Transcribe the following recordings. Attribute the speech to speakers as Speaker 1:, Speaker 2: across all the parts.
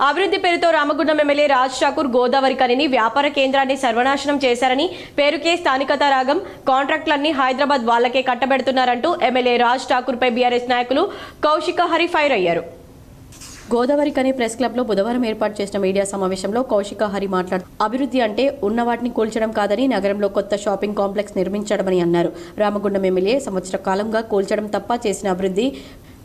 Speaker 1: అభివృద్ధి పేరుతో రామగుండం ఎమ్మెల్యే రాజ్ ఠాకూర్ గోదావరి కనిని వ్యాపార కేంద్రాన్ని సర్వనాశనం చేశారని పేరుకే స్థానికత రాగం కాంట్రాక్టులన్నీ హైదరాబాద్ వాళ్ళకే కట్టబెడుతున్నారంటూ ఎమ్మెల్యే రాజ్ ఠాకూర్ పై బీఆర్ఎస్ నాయకులు కౌశిక హరి ఫైర్ అయ్యారు. గోదావరి కని ప్రెస్ క్లబ్లో బుధవారం ఏర్పాటు చేసిన మీడియా సమావేశంలో కౌశిక హరి మాట్లాడుతూ అభివృద్ధి అంటే ఉన్న వాటిని కూల్చడం కాదని నగరంలో కొత్త షాపింగ్ కాంప్లెక్స్ నిర్మించడమని అన్నారు. రామగుండం ఎమ్మెల్యే సంవత్సర కాలంగా కూల్చడం తప్ప చేసిన అభివృద్ధి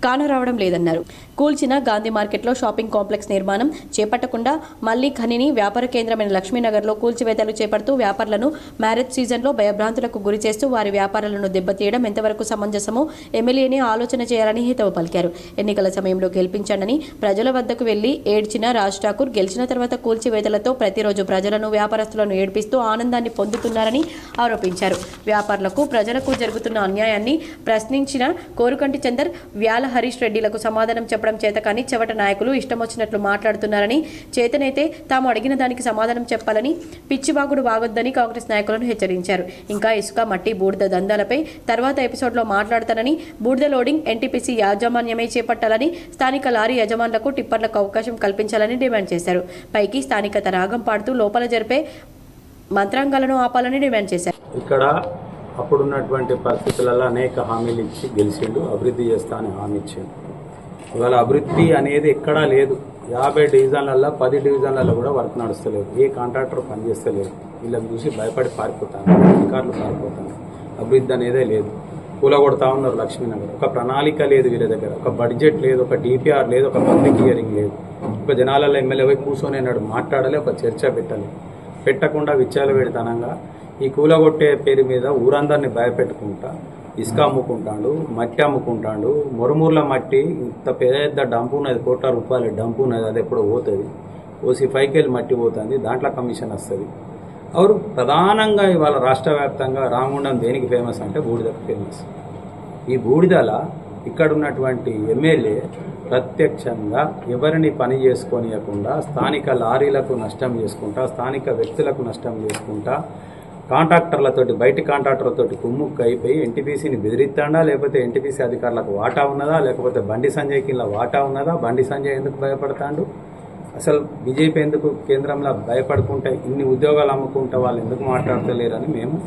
Speaker 1: కానరావడం లేదన్నారు. కూల్చిన గాంధీ మార్కెట్లో షాపింగ్ కాంప్లెక్స్ నిర్మాణం చేపట్టకుండా మళ్ళీ ఖనిని వ్యాపార కేంద్రమైన లక్ష్మీనగర్లో కూల్చివేతలు చేపడుతూ వ్యాపారులను మ్యారేజ్ సీజన్లో భయభ్రాంతులకు గురి చేస్తూ వారి వ్యాపారాలను దెబ్బతీయడం ఎంతవరకు సమంజసమో ఎమ్మెల్యేని ఆలోచన చేయాలని హితవు పలికారు. ఎన్నికల సమయంలో గెలిపించానని ప్రజల వద్దకు వెళ్ళి ఏడ్చిన రాజ్ ఠాకూర్ గెలిచిన తర్వాత కూల్చివేతలతో ప్రతిరోజు ప్రజలను వ్యాపారస్తులను ఏడ్పిస్తూ ఆనందాన్ని పొందుతున్నారని ఆరోపించారు. వ్యాపారులకు ప్రజలకు జరుగుతున్న అన్యాయాన్ని ప్రశ్నించిన కోరుకంటి చందర్ వ్యాల హరీష్ రెడ్డిలకు సమాధానం చెప్పడం చేత కానీ చెవట నాయకులు ఇష్టం వచ్చినట్లు మాట్లాడుతున్నారని చేతనైతే తాము అడిగిన దానికి సమాధానం చెప్పాలని పిచ్చివాగుడు బాగొద్దని కాంగ్రెస్ నాయకులను హెచ్చరించారు. ఇంకా ఇసుక మట్టి బూడిద దందాలపై తర్వాత ఎపిసోడ్లో మాట్లాడతానని బూడిద లోడింగ్ ఎన్టీపీసీ యాజమాన్యమే చేపట్టాలని స్థానిక లారీ యజమానులకు టిప్పర్లకు అవకాశం కల్పించాలని డిమాండ్ చేశారు. పైకి స్థానికత రాగం పాడుతూ లోపల జరిపే మంత్రాంగాలను ఆపాలని డిమాండ్ చేశారు.
Speaker 2: ఇక్కడ అప్పుడున్నటువంటి పరిస్థితులలో అనేక హామీలు ఇచ్చి గెలిచిండు అభివృద్ధి చేస్తా అని హామీ ఇచ్చిండు. ఇవాళ అభివృద్ధి అనేది ఎక్కడా లేదు. యాభై డివిజన్లలో పది డివిజన్లలో కూడా వర్క్ నడుస్తలేదు. ఏ కాంట్రాక్టర్ పనిచేస్తలేదు. వీళ్ళని చూసి భయపడి పారిపోతాను అధికారులు పారిపోతాను. అభివృద్ధి అనేదే లేదు. కూలగొడతా ఉన్నారు లక్ష్మీనగర్. ఒక ప్రణాళిక లేదు వీళ్ళ దగ్గర. ఒక బడ్జెట్ లేదు ఒక డిపిఆర్ లేదు ఒక పబ్లిక్ హియరింగ్ లేదు. ఒక జనాలలో ఎమ్మెల్యే పోయి కూర్చొని అన్నాడు. మాట్లాడలే ఒక చర్చ పెట్టాలి. పెట్టకుండా విచ్చాలు పెడతానంగా ఈ కూలగొట్టే పేరు మీద ఊరందరినీ భయపెట్టుకుంటా ఇసుక అమ్ముకుంటాడు మట్టి అమ్ముకుంటాడు. మురుమూర్ల మట్టి ఇంత పెద్ద డంపు ఉన్నది కోట్ల రూపాయల డంపు ఉన్నది అది ఎప్పుడో పోతుంది. ఓసి ఫైవ్కి మట్టి పోతుంది దాంట్లో కమిషన్ వస్తుంది. అవరు ప్రధానంగా ఇవాళ రాష్ట్ర వ్యాప్తంగా రామగుండం దేనికి ఫేమస్ అంటే బూడిదకు ఫేమస్. ఈ బూడిదల ఇక్కడ ఉన్నటువంటి ఎమ్మెల్యే ప్రత్యక్షంగా ఎవరిని పని చేసుకోనియకుండా స్థానిక లారీలకు నష్టం చేసుకుంటా స్థానిక వ్యక్తులకు నష్టం చేసుకుంటా కాంట్రాక్టర్లతోటి బయటి కాంట్రాక్టర్లతోటి కుమ్ముక్కు అయిపోయి ఎన్టీపీసీని బెదిరిస్తాడా? లేకపోతే ఎన్టీపీసీ అధికారులకు వాటా ఉన్నదా? లేకపోతే బండి సంజయ్ ఇలా వాటా ఉన్నదా? బండి సంజయ్ ఎందుకు భయపడతాడు? అసలు బీజేపీ ఎందుకు కేంద్రంలో భయపడుకుంటే ఇన్ని ఉద్యోగాలు అమ్ముకుంటే వాళ్ళు ఎందుకు మాట్లాడతలేరని మేము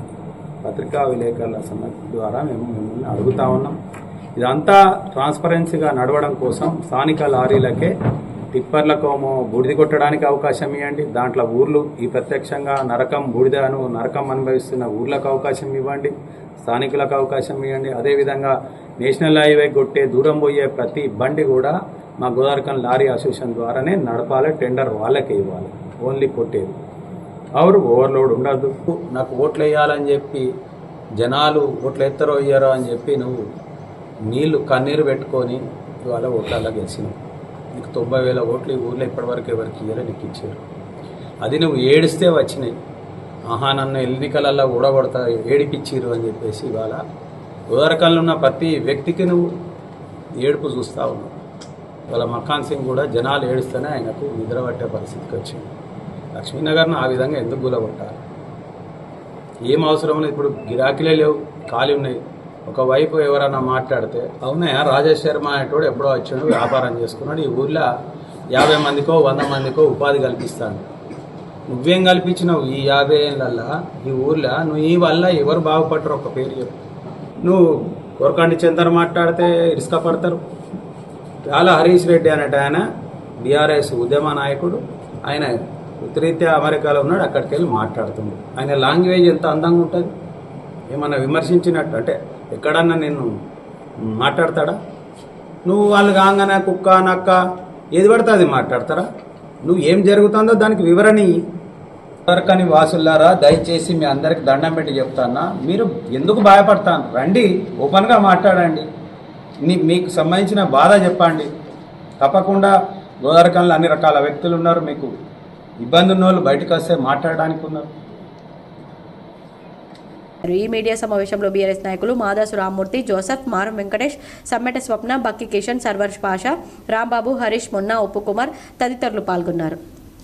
Speaker 2: పత్రికా విలేకరుల సమ ద్వారా మేము మిమ్మల్ని అడుగుతా ఉన్నాం. ఇదంతా ట్రాన్స్పరెన్సీగా నడవడం కోసం స్థానిక లారీలకే టిప్పర్లకోమో బూడిద కొట్టడానికి అవకాశం ఇవ్వండి. దాంట్లో ఊర్లు ఈ ప్రత్యక్షంగా నరకం బూడిదను నరకం అనుభవిస్తున్న ఊర్లకు అవకాశం ఇవ్వండి. స్థానికులకు అవకాశం ఇవ్వండి. అదేవిధంగా నేషనల్ హైవే కొట్టే దూరం పోయే ప్రతి బండి కూడా మా గోదావరికన్ లారీ అసోసియేషన్ ద్వారానే నడపాలి టెండర్ వాళ్ళకే ఇవ్వాలి. ఓన్లీ కొట్టేది. అవరు ఓవర్లోడ్ ఉండదు నాకు ఓట్లు వేయాలని చెప్పి జనాలు ఓట్లు ఎత్తరో ఇయ్యారో అని చెప్పి నువ్వు నీళ్ళు కన్నీరు పెట్టుకొని ఇవాళ ఓట్లలో గెలిచినావు. నీకు తొంభై వేల ఓట్లు ఈ ఊర్లో ఇప్పటివరకు ఎవరికి ఇయ్యారో నీకు ఇచ్చారు అది నువ్వు ఏడిస్తే వచ్చినాయి. ఆహా నన్ను ఎన్నికలలో ఊడగొడతా ఏడిపించిరు అని చెప్పేసి ఇవాళ గోదావరికల్లో ఉన్న ప్రతి వ్యక్తికి నువ్వు ఏడుపు చూస్తూ ఉన్నావు. ఇవాళ మక్కాన్ సింగ్ కూడా జనాలు ఏడుస్తూనే ఆయనకు నిద్ర పట్టే పరిస్థితికి వచ్చింది. లక్ష్మీనగర్ను ఆ విధంగా ఎందుకు గులగొట్టాలి? ఏం అవసరం? లేదు ఇప్పుడు గిరాకీలే లేవు ఖాళీ ఉన్నాయి. ఒకవైపు ఎవరైనా మాట్లాడితే అవునయా రాజేష్ శర్మ అనేటోడు ఎప్పుడో వచ్చాడు వ్యాపారం చేసుకున్నాడు ఈ ఊళ్ళో యాభై మందికో వంద మందికో ఉపాధి కల్పిస్తాను నువ్వేం కల్పించినావు ఈ యాభై ఏళ్ళల్లో ఈ ఊర్లో? నువ్వు ఈ వల్ల ఎవరు బాగుపడరు? ఒక పేరు చెప్పు. నువ్వు కొరకండి చందర్ మాట్లాడితే ఇసుక పడతారు. చాలా హరీష్ రెడ్డి అనేట ఆయన బీఆర్ఎస్ ఉద్యమ నాయకుడు. ఆయన ఉత్తరీత్యా అమెరికాలో ఉన్నాడు అక్కడికి వెళ్ళి మాట్లాడుతుండు. ఆయన లాంగ్వేజ్ ఎంత అందంగా ఉంటుంది? ఏమన్నా విమర్శించినట్టు అంటే ఎక్కడన్నా నేను మాట్లాడతాడా? నువ్వు వాళ్ళు కాగానే కుక్క నక్క ఏది పడుతుంది మాట్లాడతారా? నువ్వు ఏం జరుగుతుందో దానికి వివరణ ఇయ్యి. వాసులారా దయచేసి మీ అందరికి దండం పెట్టి చెప్తానా? మీరు ఎందుకు భయపడతాను? రండి ఓపెన్గా మాట్లాడండి. నీ మీకు సంబంధించిన బాధ చెప్పండి. తప్పకుండా గోదావరికంలో అన్ని రకాల వ్యక్తులు ఉన్నారు. మీకు ఇబ్బంది ఉన్న వాళ్ళు బయటకు వస్తే మాట్లాడడానికి ఉన్నారు
Speaker 1: ఈ మీడియా సమావేశంలో బీఆర్ఎస్ నాయకులు మాదాసు రామ్మూర్తి జోసఫ్ మారం వెంకటేష్ సమ్మెట స్వప్న బక్కి కిషన్ సర్వర్ష్ పాషా రాంబాబు హరీష్ మొన్న ఉప్పు కుమార్ తదితరులు పాల్గొన్నారు.